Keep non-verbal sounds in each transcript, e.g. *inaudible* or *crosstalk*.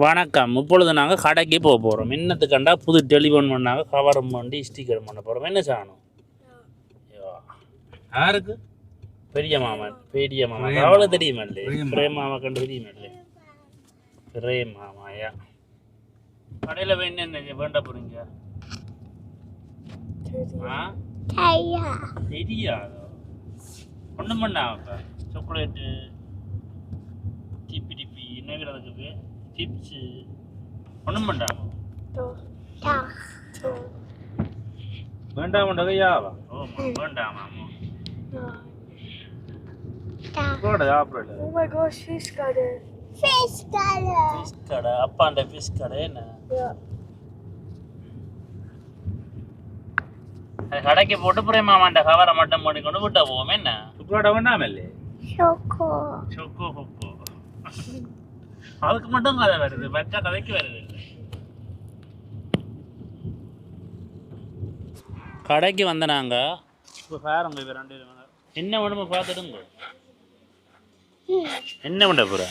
வணக்கம். இப்பொழுது நாங்கள் கடைக்கு போக போகிறோம் என்னத்து கண்டா புது டெலிஃபோன் பண்ணாங்க. கவரம் பண்ணி ஸ்டிக்கர் பண்ண போகிறோம் என்ன சாணும்? யாருக்கு? பெரிய மாமன் பெரிய மாமன் அவ்வளோ மாமா. தெரியுமா இல்லை பிரேம் மாமா கண்டு தெரியுமா இல்லை பிரேம் மாமாயா கடையில் வேணும் என்ன வேண்ட போகிறீங்க ஆ? தெரியாதோ? ஒன்றும் பண்ணாப்பா சாக்லேட்டு டிப்பி டிப்பி என்ன விடுறதுக்கு சிப்ஸு ஒன்றும் பண்ணாம வேண்டாம் யாவா ஓ வேண்டாமா போட சாப்பிடல. Oh my gosh, fish got it. Fish கடை அப்பாண்ட ஃபிஷ் கடை என்ன. அது கடைக்கு போட்டு பிரேம் மாமாண்ட கவரை மட்டும் பண்ணி கொண்டு விட்ட போவோம் என்ன? சுக்கரோட வேண்டாமல்லே சொக்கோ சொக்கோ அதுக்கு மட்டும் கதை வருது. மற்ற கதைக்கு வருது. கடைக்கு வந்த நாங்க. இப்போ பாருங்க இப்போ ரெண்டு என்ன வேணுமோ பார்த்துடுங்க *laughs* என்ன பண்ண போற?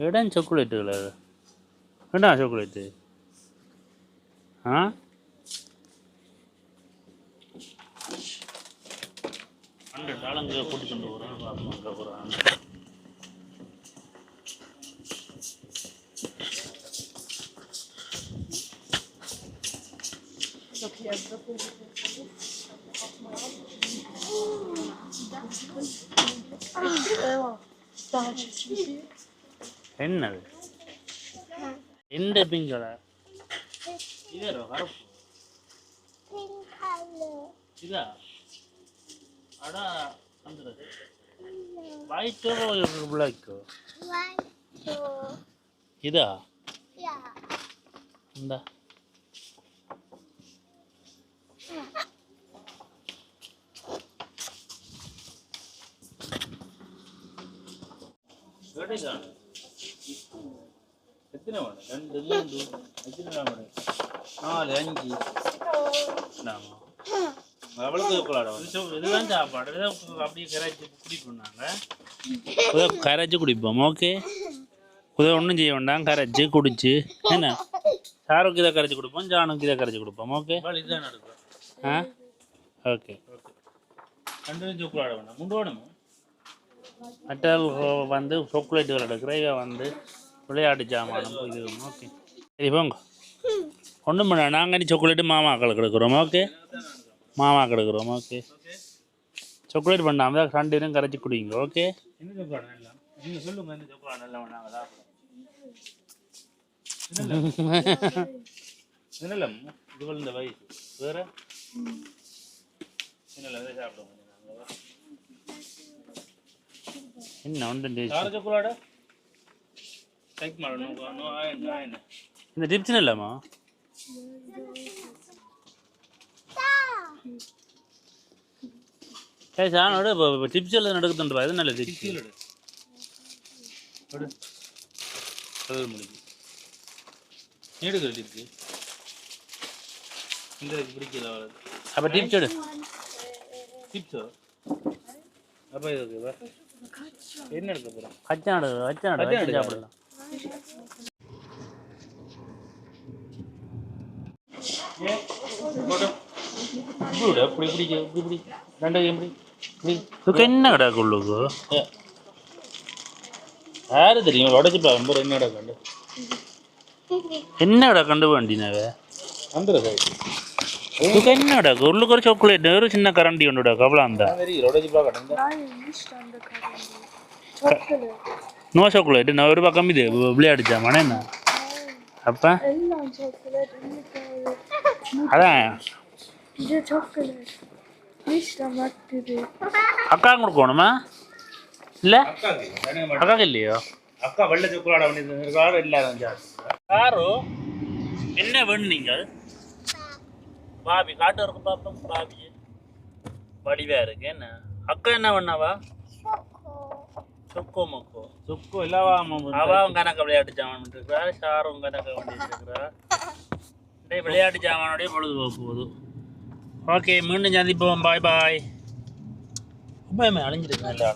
இடம் சாக்லேட்டுகள என்ன சாக்லேட்டு ஆ? ஹண்ட்ரட் டாலங்க கூட்டி கொண்டு போகிறோம் பார்ப்போம் அங்கே போகிறான் என்னது? எந்த கருப்பு இதா? அடா வந்துடுது ஒயிட்டோ பிளாக்கோ இதா இந்த எத்தனை வேணும் ரெண்டு மூணு எத்தனை வேணும் இதுதான் சாப்பாடு. அப்படியே கரைச்சி குடிப்போம் கரைச்சி குடிப்போம் ஓகே? இதை ஒன்றும் செய்ய வேண்டாம் கரைச்சி குடிச்சு. என்ன? சாருக்கு இதை கரைச்சி கொடுப்போம் ஜானுக்கு இதை கரைச்சி கொடுப்போம் ஓகே? ஆ? ஓகே. ரெண்டு வேண்டாம். முண்டு வேணுமா? மற்றால் வந்து சாக்லேட்டுகள் எடுக்கிற இவ வந்து விளையாட்டு சாமானம் இது ஓகே. சரி போங்க. ஒன்றும் பண்ண நாங்கள் சாக்லேட்டு மாமாக்களுக்கு எடுக்கிறோம் ஓகே? மாமாக்கு எடுக்கிறோம் ஓகே சாக்லேட் பண்ணாமல் ரெண்டு பேரும் கரைச்சி குடிங்க ஓகே என்ன நீங்கள் நாங்கள் *laughs* இந்த வயசு. வேற? சாப்பிடுவோம் என்ன ஒன்று மாடணும் இந்த டிப்ஸ் இல்லைம்மா. நடக்குதுன்றா இது நல்ல டிப்ஸ் கீழே அது முடிஞ்சு எடுக்கிற டிப்ஸு இந்த இதுக்கு பிடிக்கல அப்போ டிப்ஸ் எடு. டிப்ஸோ அப்போ. என்ன எடுக்க கச்சான் வச்சு எடுக்கா? சாப்பிடலாம். அப்படி பிடிக்க இப்படி பிடி ரெண்டு எப்படி இப்படி இதுக்கு என்ன கிடக்கு உள்ளுக்கு யாரு தெரியும்? உடச்சி பாருங்க என்ன இடம் கண்டு. என்ன கிடக்கு கண்டு வேண்டினவே? வந்துடு சார் இதுக்கு என்ன கிடக்கு உள்ளுக்கு ஒரு சாக்லேட் ஒரு சின்ன கரண்டி ஒன்று கிடக்கு அவ்வளோ அந்த. தெரியும் உடச்சி பார்க்கணும் I missed on the அதான் இது chocolate. Missed on மாட்டுது. அக்கா கொடுக்கணுமா இல்லை. அக்காக்கு இல்லையோ? அக்கா வெள்ளை சுக்கரோட பண்ணி கார் இல்லாத காரு என்ன வேணும் நீங்கள்? பாபி காட்டு இருக்கு பாப்போம் பாபி. வடிவா இருக்கு. என்ன? அக்கா என்ன பண்ணாவா? சொக்கோ. மொக்கோ. சுக்கு எல்லாவா அவன் கணக்கு விளையாட்டு ஜாமான் இருக்கிறா ஷாரும் கணக்கு வேண்டிட்டு இருக்கிறா. டேய் விளையாட்டு ஜாமானோடய பொழுதுபோக்கு போகுது. ஓகே மீண்டும் சந்திப்போம். பாய் பாய் ரொம்ப அழிஞ்சிருக்கேன் நல்லா